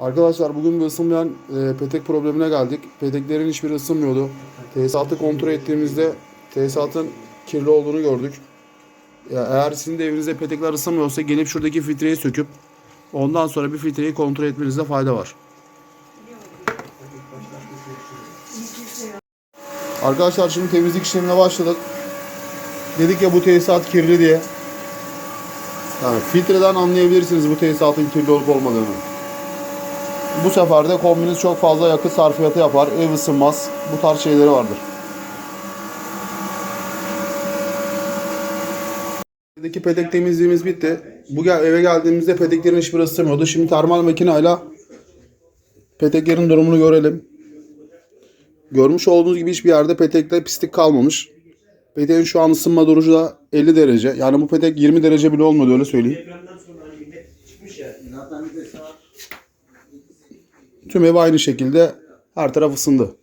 Arkadaşlar bugün bir ısınmayan e, petek problemine geldik. Peteklerin hiçbiri ısınmıyordu. Tesisatı kontrol ettiğimizde tesisatın kirli olduğunu gördük. Ya eğer sizin de evinizde petekler ısınmıyorsa gelip şuradaki filtreyi söküp ondan sonra bir filtreyi kontrol etmenizde fayda var. Arkadaşlar şimdi temizlik işlemine başladık. Dedik ya bu tesisat kirli diye. Yani filtreden anlayabilirsiniz bu tesisatın kirli olup olmadığını. Bu sefer de kombiniz çok fazla yakıt sarfiyatı yapar, ev ısınmaz. Bu tarz şeyleri vardır. Evdeki petek temizliğimiz bitti. Bu gel eve geldiğimizde peteklerin hiçbiri ısınmıyordu. Şimdi termal makineyle peteklerin durumunu görelim. Görmüş olduğunuz gibi hiçbir yerde petekte pislik kalmamış. Peteğin şu an ısınma durucu da 50 derece. Yani bu petek 20 derece bile olmadı öyle söyleyeyim. Tüm ev aynı şekilde her taraf ısındı.